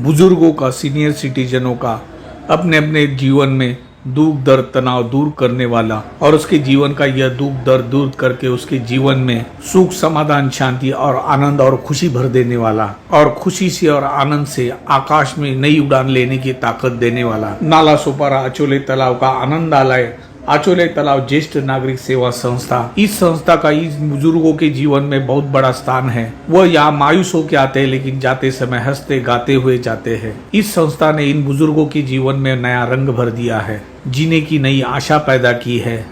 बुज़ुर्गों का सीनियर सिटीजनों का अपने अपने जीवन में दुख, दर्द, तनाव दूर करने वाला और उसके जीवन का यह दुख, दर्द दूर करके उसके जीवन में सुख, समाधान, शांति और आनंद और खुशी भर देने वाला और खुशी से और आनंद से आकाश में नई उड़ान लेने की ताकत देने वाला। नाला सोपारा, अचोले तालाब का आनंद आलय आचोले तालाब ज्येष्ठ नागरिक सेवा संस्था। इस संस्था का इस बुज़ुर्गों के जीवन में बहुत बड़ा स्थान है। वह यहाँ मायूस होकर आते हैं, लेकिन जाते समय हँसते, गाते हुए जाते हैं। इस संस्था ने इन बुज़ुर्गों के जीवन में नया रंग भर दिया है जीने की नई आशा पैदा की है।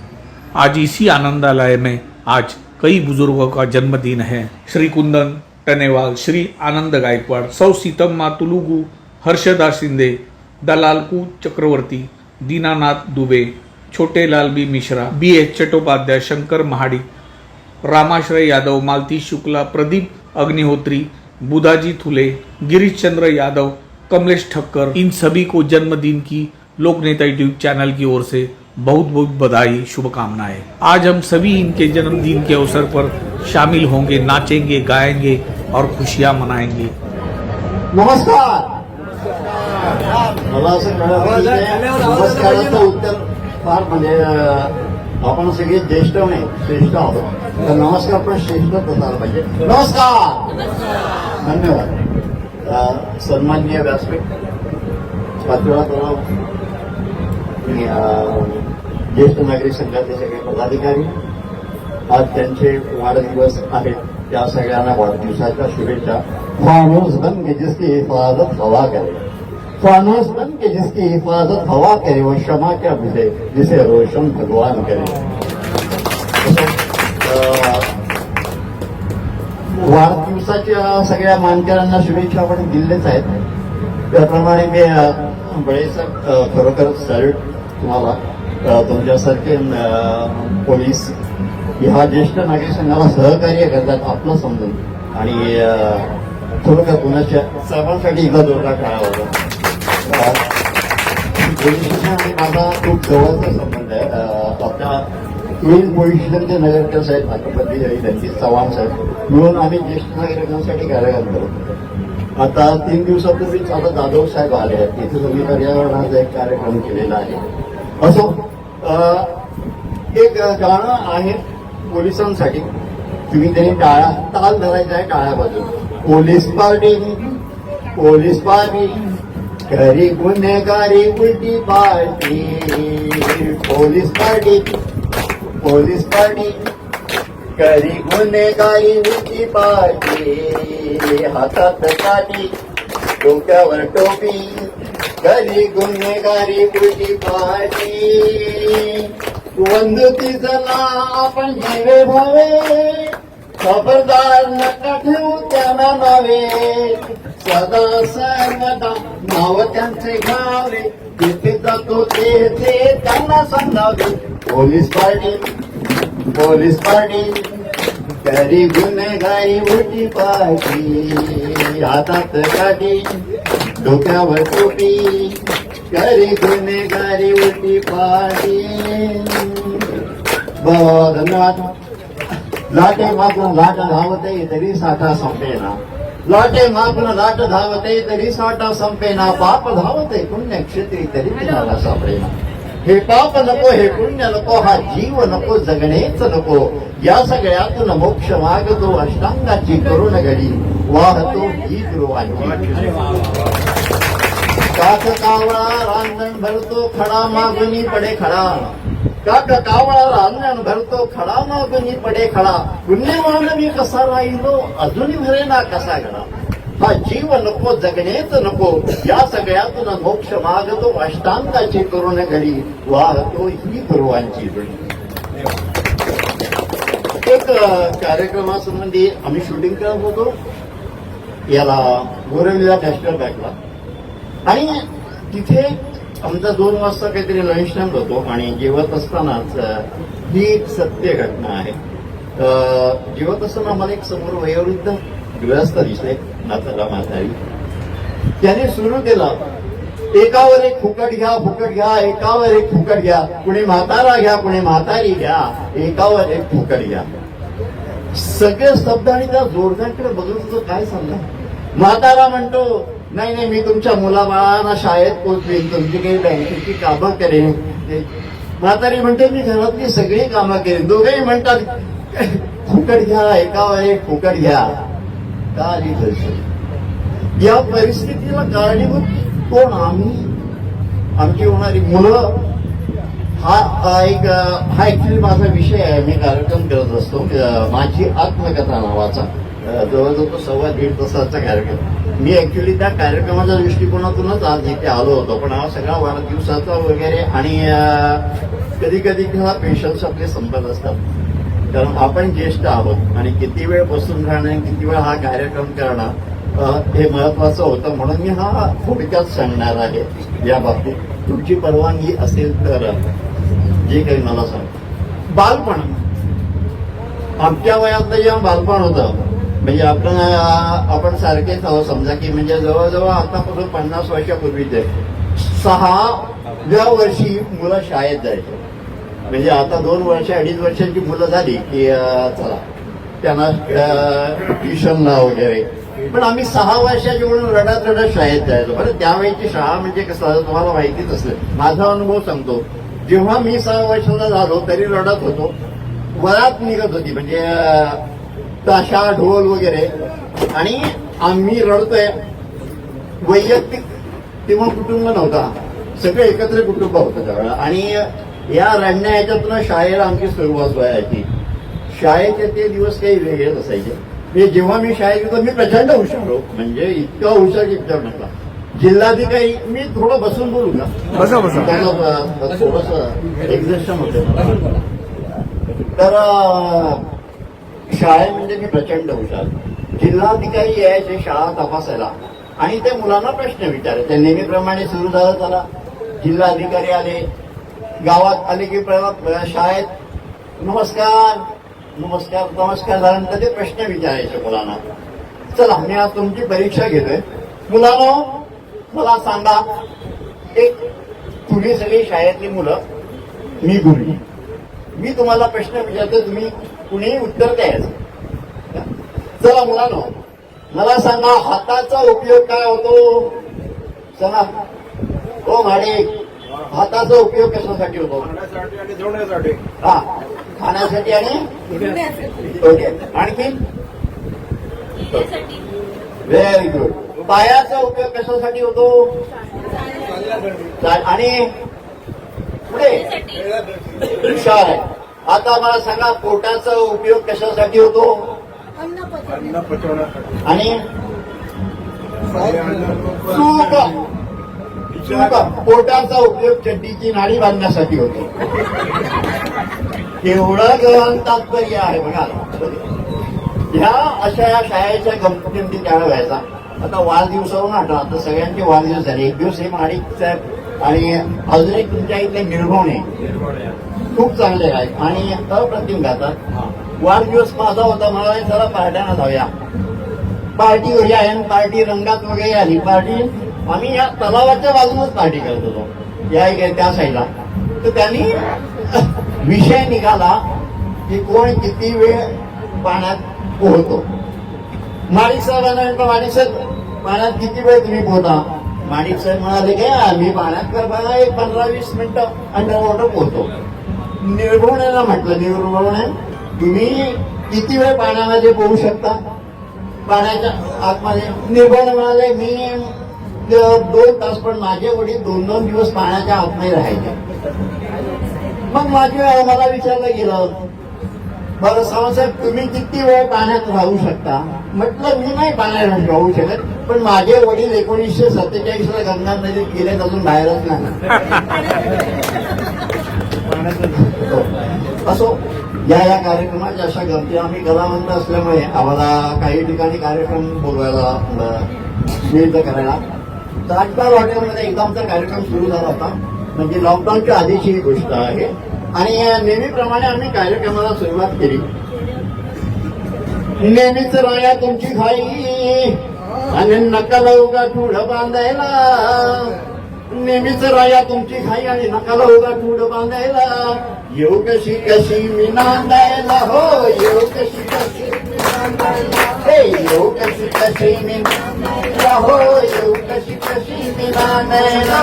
आज इसी आनंदालय में आज कई बुज़ुर्गों का जन्मदिन है। श्री कुंदन टनेवाल, श्री आनंद गायकवाड़, सौ Seethamma, तुलुगु, Harshada Shinde, दलालकू Chakraborty, Dinanath Dubey Chhote Lal B Mishra B H Chattopadhyay Shankar Mahadik Ramashray Yadav Malti Shukla Pradeep Agnihotri Budhaji Thule Girish Chandra Yadav Kamlesh Thakkar in सभी को जन्मदिन की लोक नेता यूट्यूब चैनल की ओर से बहुत बहुत बधाई शुभकामनाएँ आज हम सभी इनके जन्मदिन के अवसर पर शामिल होंगे नाचेंगे गाएँगे और खुशियाँ मनाएँगे नमस्कार मला ते फार म्हणजे अं, आपण सगळे ज्येष्ठ नाही श्रेष्ठ आहोत तर नमस्कार पण श्रेष्ठच असायला पाहिजे नमस्कार! धन्यवाद। सन्माननीय व्यासपीठ पाचोळा तलाव ज्येष्ठ नागरिक संघाचे सगळे पदाधिकारी। आज त्यांचे वाढदिवस आहेत त्या सगळ्यांना वाढदिवसाच्या शुभेच्छा. फानूस बन जिसकी हिफाजत हवा करे फानूस के जिसकी हिफाजत हवा करे वो क्षमा क्या बुझे जिसे रोशन भगवान करे. अं, वाढदिवसाच्या सगळ्या मानकऱ्यांना शुभेच्छा आपण दिलेच आहेत. त्याप्रमाणे मी बळेसाहेब खरोखर सॅल्यूट तुम्हाला. तुमच्यासारखे पोलीस ह्या ज्येष्ठ नागरिक संघाला सहकार्य करतात आपलं समजून. आणि अं, खरोखर कुणाच्या सर्वांसाठी एकदा जोरदार काळा होता. अं, पोलीस आणि माझा खूप जवळचा संबंध आहे अं, आपल्या पोलीस पोलीस नगरकर साहेब नागपती आणि रणजित चव्हाण साहेब मिळून आम्ही ज्येष्ठ नागरिकांसाठी कार्यक्रम करतो आता तीन दिवसापूर्वीच आता जाधव साहेब आले आहेत तिथे तुम्ही पर्यावरणाचा एक कार्यक्रम केलेला आहे असो अं, एक गाणं आहे पोलिसांसाठी तुम्ही त्यांनी टाळा ताल धरायचा आहे टाळ्या बाजूला पोलीस पार्टी पोलीस पार्टी घरी गुन्हेगारी उलटी party police party. Police party. घरी गुन्हेगारी उलटी पार्टी हातात काठी डोक्यावर टोपी. घरी गुन्हेगारी उलटी पार्टी बंदुकीचं नाव आपण जीवे भावे. खबरदार नका ठेवू त्यांना नावे सदा सर्वदा नाव त्यांचे घावे. जिथे जातो तेथे त्यांना सांगावे. Police party police party. घरी गुन्हेगारी उलटी पार्टी. हातात काठी, डोक्यावर टोपी. घरी गुन्हेगारी उलटी पार्टी. बर धन्यवाद. लाटे मागून लाट धावते तरी साठा संपेना. लाटे मागून लाट धावते तरी साठा संपेना. पाप धावते पुण्यक्षेत्री तरी तिला सापडेना. हे पाप नको हे पुण्य नको हा जीव नको जगणेच नको. या सगळ्यातून मोक्ष मागतो अष्टांगाची करुण घडी. वाहतो ही कावळा रांजण भरतो खडा मागुनी पडे खडा. काक कावळा रांजण भरतो खडा मागुनी पडे खडा पुण्य मी कसा राहिलो अजूनही भरेना कसा घडा हा जीव नको जगणेच नको या सगळ्यातून मोक्ष मागतो अष्टांगाची करुण घरी वाहतो ही गुरुवांची जोडी एक कार्यक्रमासंबंधी आम्ही शूटिंग करत होतो याला गोरविला नॅशनल बँकला आणि तिथे आमचा दोन वाजता काहीतरी लंच टाइम होतो आणि जेवत असतानाच ही एक सत्य घटना आहे. जेवत असताना मला एक समोर वयोवृद्ध गृहस्थ दिसले नाताला म्हातारी. त्याने सुरू केलं एकावर एक फुकट घ्या फुकट घ्या एकावर एक फुकट घ्या कुणी म्हातारा घ्या कुणी म्हातारी घ्या एकावर एक फुकट घ्या. सगळे शब्द आणि त्या जोरदारकडे बघत होतो काय सांगणार? म्हातारा म्हणतो नाही नाही मी तुमच्या मुलाबाळांना शाळेत पोचवेन. तुमची काही बँकेची कामं करेन. ते- म्हातारी म्हणते मी घरातली सगळी कामं करेन. दोघेही म्हणतात फुकट घ्या एकावर एक फुकट घ्या. का आली घरची या परिस्थितीला कारणीभूत कोण? आम्ही. आमची होणारी मुलं. हा एक हा ऍक्च्युली माझा विषय आहे. मी कार्यक्रम करत असतो. माझी आत्मकथा नावाचा. जवळजवळ सव्वा दीड तासाचा कार्यक्रम. मी ऍक्च्युली त्या कार्यक्रमाच्या दृष्टिकोनातूनच आज इथे आलो होतो. पण हा सगळा वाढदिवसाचा वगैरे आणि कधी कधी हा पेशन्स आपले संपत असतात. कारण आपण ज्येष्ठ आहोत आणि किती वेळ बसून राहणं आणि किती वेळ हा कार्यक्रम करणं हे महत्वाचं होतं. म्हणून मी हा थोडक्यात सांगणार आहे या बाबतीत. तुमची परवानगी असेल तर जे काही मला सांग. बालपण. आमच्या वयातलं जेव्हा बालपण होतं म्हणजे आपण आपण सारखेच आहोत. समजा की म्हणजे जवळजवळ आतापासून पन्नास वर्षापूर्वीचे सहाव्या वर्षी मुलं शाळेत जायचे. म्हणजे आता दोन वर्ष अडीच वर्षांची मुलं झाली की चला त्यांना ट्युशनला वगैरे. पण आम्ही सहा वर्षाची म्हणून रडत रडत शाळेत जायचो. बरं त्यावेळेची शाळा म्हणजे कसं तुम्हाला माहितीच असेल. माझा अनुभव सांगतो. जेव्हा मी सहा वर्षाचा झालो तरी रडत होतो. वरात निघत होती. म्हणजे ताशा ढोल वगैरे आणि आम्ही रडतोय वैयक्तिक तेव्हा कुटुंब नव्हता सगळं एकत्र कुटुंब होतं त्यावेळेला आणि या रडण्या ह्याच्यातून शाळेला आमची सुरुवात व्हायची शाळेचे ते दिवस काही वेगळेच असायचे म्हणजे जेव्हा मी शाळेत होतो मी प्रचंड हुशार हो म्हणजे इतका हुशार की विचार म्हटला जिल्हाधिकारी मी थोडं बसून बोलू का बसा, बसा. थोडस एक्झिस्टन होते तर शाळेमध्ये म्हणजे मी प्रचंड हुशार. जिल्हाधिकारी यायचे शाळा तपासायला. आणि ते मुलांना प्रश्न विचारायचे नेहमीप्रमाणे सुरू झालं त्याला. जिल्हाधिकारी आले. गावात आले की शाळेत नमस्कार. नमस्कार. नमस्कार. झाल्यानंतर ते प्रश्न विचारायचे मुलांना. चला मी आज तुमची परीक्षा घेतोय. मुलांना मला सांगा एक तुम्ही सगळी शाळेतली मुलं मी गुरुजी. मी तुम्हाला प्रश्न विचारतो तुम्ही कुणीही उत्तर द्यायचं चला मुलांनो मला सांगा हाताचा उपयोग काय होतो? सांगा हो माडे हाताचा उपयोग कशासाठी होतो? खाण्यासाठी हा खाण्यासाठी आणि? ओके आणखी? व्हेरी गुड पायाचा उपयोग कशासाठी होतो? आणि? पुढे. हुशार आहे. आता मला सांगा पोटाचा उपयोग कशासाठी होतो? अन्न पचवण्यासाठी आणि? चूक चूक पोटाचा उपयोग चड्डीची नाडी बांधण्यासाठी होतो. केवढं गहन तात्पर्य आहे बघा. ह्या अशा या शाळेच्या गमती त्यावेळेला व्हायचा. आता वाढदिवसावरून आठवण आता सगळ्यांचे वाढदिवस झाले. एक दिवस हे माडिक साहेब आणि अजून एक तुमच्या इथले निर्भवणे खूप चांगले आहेत आणि अप्रतिम गातात वाढदिवस माझा होता मला जरा पार्ट्यानं जाऊया. पार्टी घरी आहे आणि पार्टी रंगात वगैरे आली. पार्टी आम्ही या तलावाच्या बाजूनच पार्टी करत होतो. या त्या साईडला. तर त्यांनी विषय निघाला की कोण किती वेळ पाण्यात पोहतो. माणिक साहेबांना म्हटलं माणिक साहेब पाण्यात किती वेळ तुम्ही पोहता? माणिक साहेब म्हणाले की आम्ही पाण्यात कर बघा एक पंधरा वीस मिनिटं अंडर वॉटर पोहतो. निर्भवण्याला म्हटलं निर्भवणे. तुम्ही किती वेळ पाण्यामध्ये पोहू शकता? पाण्याच्या आतमध्ये निर्भवणे म्हणाले मी दोन तास पण माझे वडील दोन दोन दिवस पाण्याच्या आतमध्ये राहायचे. मग माझी मला विचारलं गेलं बरं साहेब तुम्ही किती वेळ पाण्यात राहू शकता? म्हटलं मी नाही पाण्यात राहू शकत पण माझे वडील एकोणीसशे सत्तेचाळीस ला गंगा नदीत गेले अजून बाहेरच नाही. असो या या कार्यक्रमाच्या अशा गमती आम्ही कलावंत असल्यामुळे आम्हाला काही ठिकाणी कार्यक्रम बोलवायला अ, मिळतं करायला. ताजमहल हॉटेलमध्ये एकदा आमचा कार्यक्रम सुरू झाला होता. म्हणजे लॉकडाऊनच्या आधीची ही गोष्ट आहे. आणि नेहमीप्रमाणे आम्ही कार्यक्रमाला सुरुवात केली. नेहमीच राया तुमची घाई. आणि नका उगा ठुड बांधायला. नेहमीच राया तुमची खाई आणि नकाला उगा ठुड बांधायला. येऊ कशी कशी मी नांदायला. हो येऊ कशी कशी हे येऊ कशी कशी मी नांदायला. हो येऊ कशी मी नांदायला.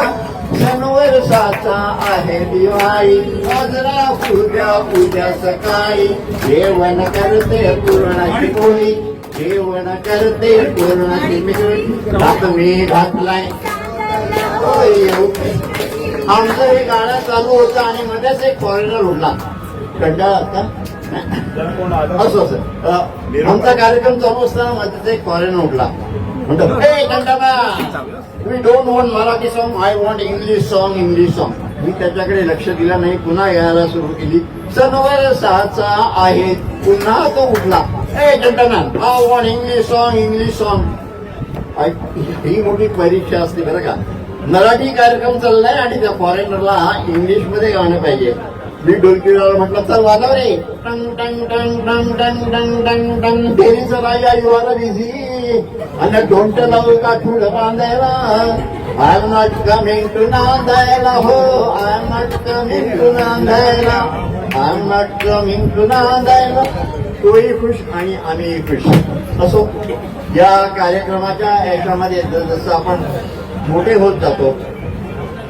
सणवर साचा आहे दिवाळी. आजरा उद्या उद्या सकाळी. जेवण करते पूर्णाची पोळी. जेवण करते पूर्णाची मिळी घातलाय. आमचं हे गाणं चालू होतं आणि मध्येच एक फॉरेनर उडला कंटाळा आता असं असं आमचा कार्यक्रम चालू असताना मध्येच एक फॉरेनर उठला. म्हणतो हे कंटाळा we don't want Marathi song I want English song English song मी त्याच्याकडे लक्ष दिलं नाही. पुन्हा यायला सुरू केली. सनवर सहाचा आहे. पुन्हा तो उठला. ए gentleman I want English song English song ही मोठी परीक्षा असते बरं का. मराठी कार्यक्रम चाललाय आणि त्या फॉरेनरला इंग्लिशमध्ये गाणं पाहिजे. मी डोलकीला म्हटलं चल वाजव रे. टंग टंग टंग टंग टंग टंग टंग टंग. तेरीचं राजा युवाला बिझी आणि डोंट लावू का ठुड बांधायला. I am not coming to नांदायला. हो I am not coming to नांदायला. I am not coming to नांदायला. तोही खुश आणि आम्ही खुश. असो. या कार्यक्रमाच्या याच्यामध्ये जसं आपण मोठे होत जातो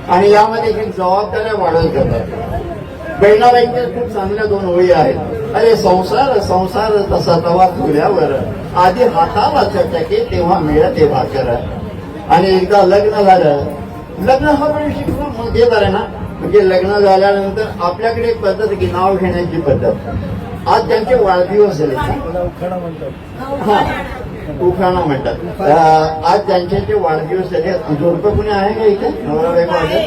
आणि यामध्ये काही जबाबदाऱ्या वाढत जातात. बहिणाबाईंच्या खूप चांगल्या दोन ओळी आहेत. अरे संसार संसार तसा तवा झुल्यावर आधी हाताला चटके तेव्हा मिळते भाकर आणि एकदा लग्न झालं. लग्न हा पण शिकणं मध्ये आहे ना? म्हणजे लग्न झाल्यानंतर आपल्याकडे एक पद्धत की नाव घेण्याची पद्धत. आज त्यांचे वाढदिवस झाले. उखाणा म्हणतात. आज त्यांचे जे वाढदिवस झाले जोडपं कुणी आहे का इथे? नवरा बायको आहे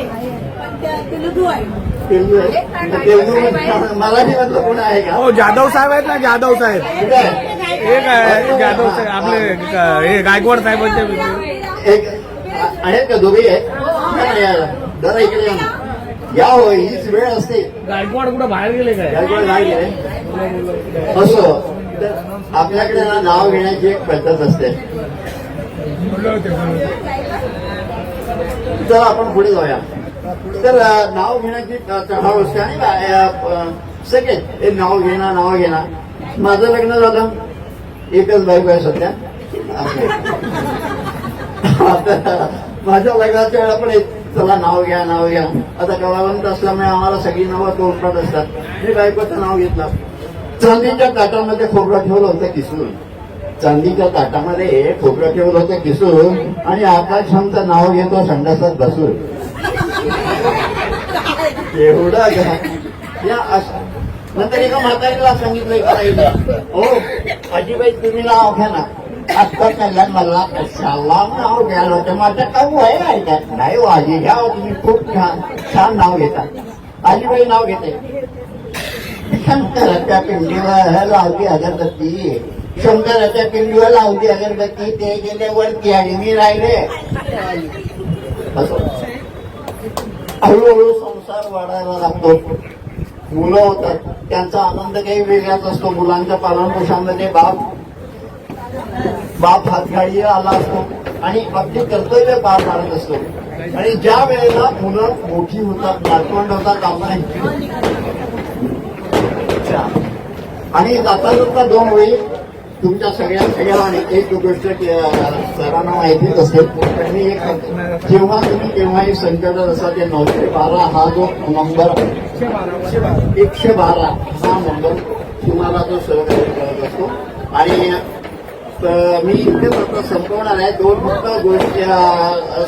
तेलुगू आहे. तेलगू आहे. तेलगू मराठी मधलं कोण आहे का? हो जाधव साहेब आहेत ना जाधव साहेब. आहे? एक आहे जाधव साहेब. आपले हे गायकवाड साहेबांचे एक आहेत का दोघेही आहेत? या ना. जरा इकडे या या हो हीच वेळ असते. गायकवाड कुठं बाहेर गेले काय? गायकवाड नाही गेले. असो. आपल्याकडे ना नाव घेण्याची एक पद्धत असते. तर आपण पुढे जाऊया. तर नाव घेण्याची चढाव असते आणि सगळे हे नाव घेणार नाव घेणार माझं लग्न झालं. एकच बायको आहे सध्या. आता माझ्या लग्नाच्या वेळा पण चला नाव घ्या नाव घ्या. आता कलावंत असल्यामुळे आम्हाला सगळी नावं तोंडपाठ असतात. मी बायकोचं नाव घेतलं. चांदीच्या ताटामध्ये खोबरं ठेवलं होतं किसून. चांदीच्या ताटामध्ये खोबरं ठेवलं होतं किसून आणि आकाशमचं नाव घेतो संडासात बसून. एवढं घ्या या अश- नंतर एका म्हातारीला सांगितलं करायचं हो अजिबाई तुम्ही नाव घ्या ना. आता त्याला मला कशाला नाव घ्यायला होतं. माझं काऊ आहे का नाही हो आजी घ्या तुम्ही खूप छान छान नाव घेता. आजीबाई नाव घेते. शंकराच्या पिंडीवर लावली अगरबत्ती. शंकराच्या पिंडीवर लावली अगरबत्ती. ते गेले वरती आणि मी राहिले. असं. हळूहळू संसार वाढायला लागतो. मुलं होतात. त्यांचा आनंद काही वेगळाच असतो. मुलांच्या पालनपोषणामध्ये बाप बाप हातगाडीला आला असतो. आणि आपली कर्तव्य पार पाडत असतो. आणि ज्या वेळेला मुलं मोठी होतात नातवंड होतात आपण आणि जाता जाता दोन वेळी तुमच्या सगळ्या सगळ्यांना एक गोष्ट सरांना माहितीच असेल. पण मी एक जेव्हा तुम्ही केव्हाही संकटात असा ते नऊशे बारा हा जो नंबर एकशे बारा हा नंबर तुम्हाला जो सहकार्य करत असतो. आणि मी इथे आता संपवणार आहे दोन फक्त गोष्टी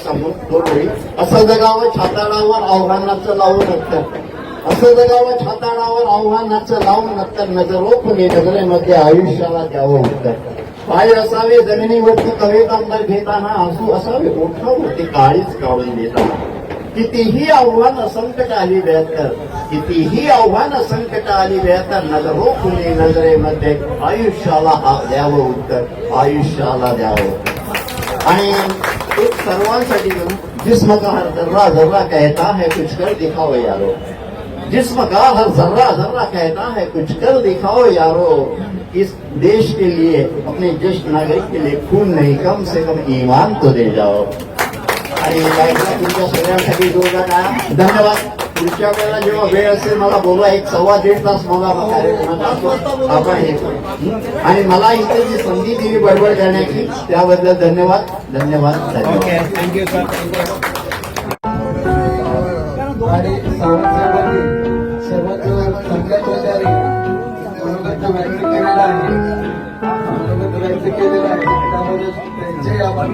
सांगून दोन वेळी. असं जगावं छाताळावर आव्हानाचं लावून असतं असं जगावं छाताडावर आव्हानाचं लावून नंतर नजरोखुनी नजरेमध्ये आयुष्याला द्यावं उत्तर. पाय असावे जमिनीवरती कवे घेताना हसू असावे ओठावरती काळीच काढून देताना कितीही आव्हान संकट आली बेहतर कितीही आव्हान संकट आली बेहतर नजरोखुनी नजरेमध्ये आयुष्याला द्यावं उत्तर. आयुष्याला द्यावं आणि एक सर्वांसाठी जिस्म का हर दर्रा दर्रा कहता है कुछ कर दिखाओ यारो. जिस्म का हर जर्रा जर्रा कहता है कुछ कर दिखाओ यारो। इस देश के लिए अपने ज्येष्ठ नागरिक के लिए खून नहीं कम से कम ईमान तो दे जाओ। आणि बाईकला तुमच्या सगळ्यांसाठी जोरदार धन्यवाद। जेव्हा वेळ असेल मला एक सव्वा दीड तास मला आपण हे। आणि मला इथे जी संधी दिली बडबड करण्याची त्याबद्दल धन्यवाद धन्यवाद धन्यवाद। थँक्यू सर केलेलं आहे त्यामध्ये त्यांचे आभार